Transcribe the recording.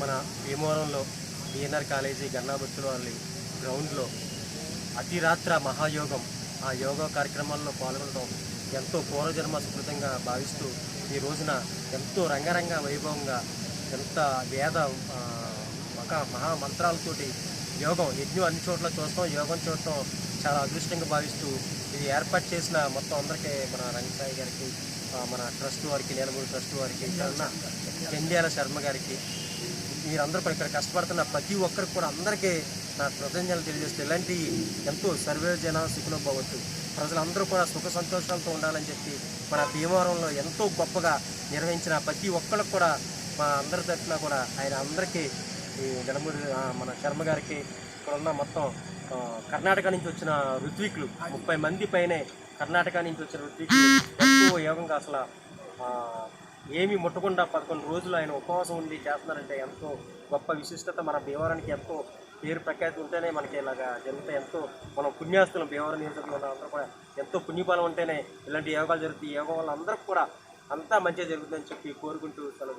మన భీమవరంలో DNR college Gannabathula వాళ్ళ గ్రౌండ్లో అతిరాత్ర మహాయోగం. ఆ యోగా కార్యక్రమాల్లో పాల్గొనడం ఎంతో పూర్వజన్మ స్మృతంగా భావిస్తూ ఈ రోజున ఎంతో రంగరంగ వైభవంగా ఎంత వేద ఒక మహామంత్రాలతోటి యోగం యజ్ఞం అన్ని చోట్ల చూస్తాం యోగం చూడటం చాలా అదృష్టంగా భావిస్తూ ఇది ఏర్పాటు చేసిన మొత్తం అందరికీ మన రంగసాయి గారికి మన ట్రస్ట్ వారికి నేలమూరి ట్రస్ట్ వారికి ఇక్కడ ఉన్న శర్మ గారికి మీరందరూ కూడా ఇక్కడ కష్టపడుతున్న ప్రతి ఒక్కరికి కూడా అందరికీ నా కృతజ్ఞతలు తెలియజేస్తే ఇలాంటి ఎంతో సర్వే జన సుఖలో పోవచ్చు ప్రజలందరూ కూడా సుఖ సంతోషాలతో ఉండాలని చెప్పి మన భీమవరంలో ఎంతో గొప్పగా నిర్వహించిన ప్రతి ఒక్కరికి కూడా మా అందరి తరఫున కూడా ఆయన అందరికీ ఈ నెలమూరి మన శర్మ గారికి ఇక్కడ ఉన్న మొత్తం కర్ణాటక నుంచి వచ్చిన ఋత్వికులు ముప్పై మంది పైనే కర్ణాటక నుంచి వచ్చిన ఋత్వికులు ఎంతో యోగంగా అసలు ఏమీ ముట్టకుండా పదకొండు రోజులు ఆయన ఉపవాసం ఉండి చేస్తున్నారంటే ఎంతో గొప్ప విశిష్టత మన భీమవరానికి ఎంతో పేరు ప్రఖ్యాతి ఉంటేనే మనకి ఇలాగా జరుగుతాయి. ఎంతో మనం పుణ్యాస్తులం భీమవరం నియోజకవర్గంలో అందరూ కూడా ఎంతో పుణ్యబలం ఉంటేనే ఇలాంటి యోగాలు జరుగుతాయి. యోగం వల్ల అందరికి కూడా అంతా మంచిగా జరుగుతుందని చెప్పి కోరుకుంటూ సెలవు